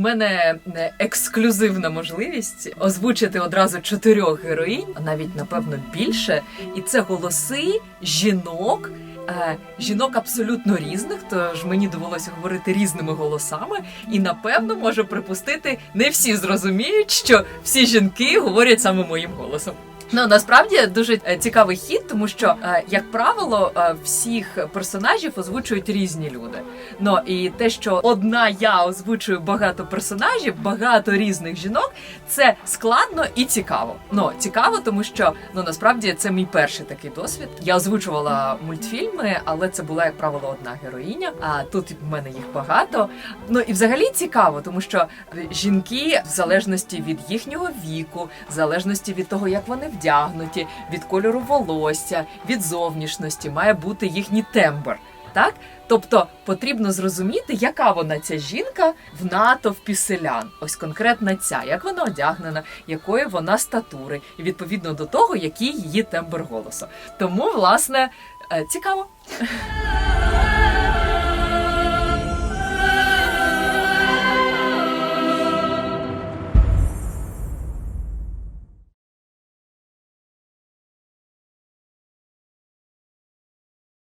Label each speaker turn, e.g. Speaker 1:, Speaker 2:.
Speaker 1: мене ексклюзивна можливість озвучити одразу чотирьох героїнь, навіть напевно більше. І це голоси жінок. е, Жінок абсолютно різних, тож мені довелося говорити різними голосами, і напевно можу припустити, не всі зрозуміють, що всі жінки говорять саме моїм голосом. Ну насправді дуже е, цікавий хід, тому що, е, як правило, е, всіх персонажів озвучують різні люди. Ну і те, що одна я озвучую багато персонажів, багато різних жінок, це складно і цікаво. Ну цікаво, тому що ну насправді це мій перший такий досвід. Я озвучувала мультфільми, але це була як правило одна героїня. А тут в мене їх багато. Ну і взагалі цікаво, тому що жінки, в залежності від їхнього віку, в залежності від того, як вони вдягнуті, від кольору волосся, від зовнішності, має бути їхній тембр. Так, тобто потрібно зрозуміти, яка вона ця жінка в натовпі селян. Ось конкретно ця, як вона одягнена, якої вона статури, і відповідно до того, який її тембр голосу. Тому, власне, е, цікаво.